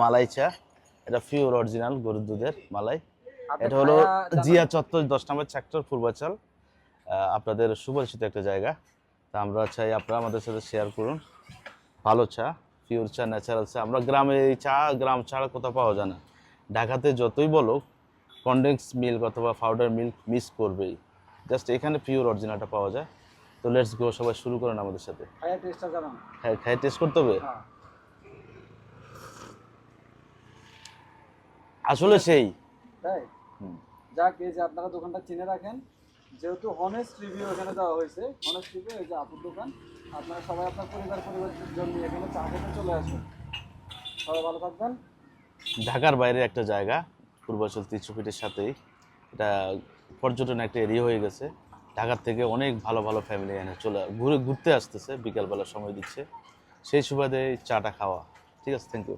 মালাই চা। এটা pure original গরুর দুধের মালাই। এটা হলো জিয়া চত্বর দশ নম্বর সেক্টর পূর্বাচল। আপনাদের সুপরিচিত একটা জায়গা। তা আমরা চাই আপনারা আমাদের সাথে শেয়ার করুন। ভালো চা পিওর চা ন্যাচারাল চা। আমরা গ্রামে এই চা গ্রাম ছাড়া কোথাও পাওয়া যায় না। ঢাকাতে যতই বলো কন্ডেন্স মিল্ক অথবা পাউডার মিল্ক মিস করবেই। জাস্ট এখানে পিওর অরিজিনালটা পাওয়া যায়। তো লেটস গো সবাই শুরু করেন আমাদের সাথে। হ্যাঁ খাই টেস্ট করতে হবে? আসলে সেই। তাই। যাক এই যে আপনারা দোকানটা চিনে রাখেন যেহেতু হনেস্ট রিভিউ এখানে দেওয়া হয়েছে হনেস্ট রিভিউ এই যে আপুর দোকান আপনারা সবাই আপনার পরিবার পরিবারজন নিয়ে এখানে চা খেতে চলে আসুন। সবাই ভালো থাকবেন। ঢাকার বাইরে একটা জায়গা পূর্বাচল তিনশো সাথেই। এটা পর্যটন একটা এরিয়া হয়ে গেছে। ঢাকার থেকে অনেক ভালো ভালো ফ্যামিলি এখানে চলে ঘুরে ঘুরতে আসতেছে বিকালবেলা সময় দিচ্ছে। সেই সুবাদে এই চাটা খাওয়া। ঠিক আছে থ্যাংক ইউ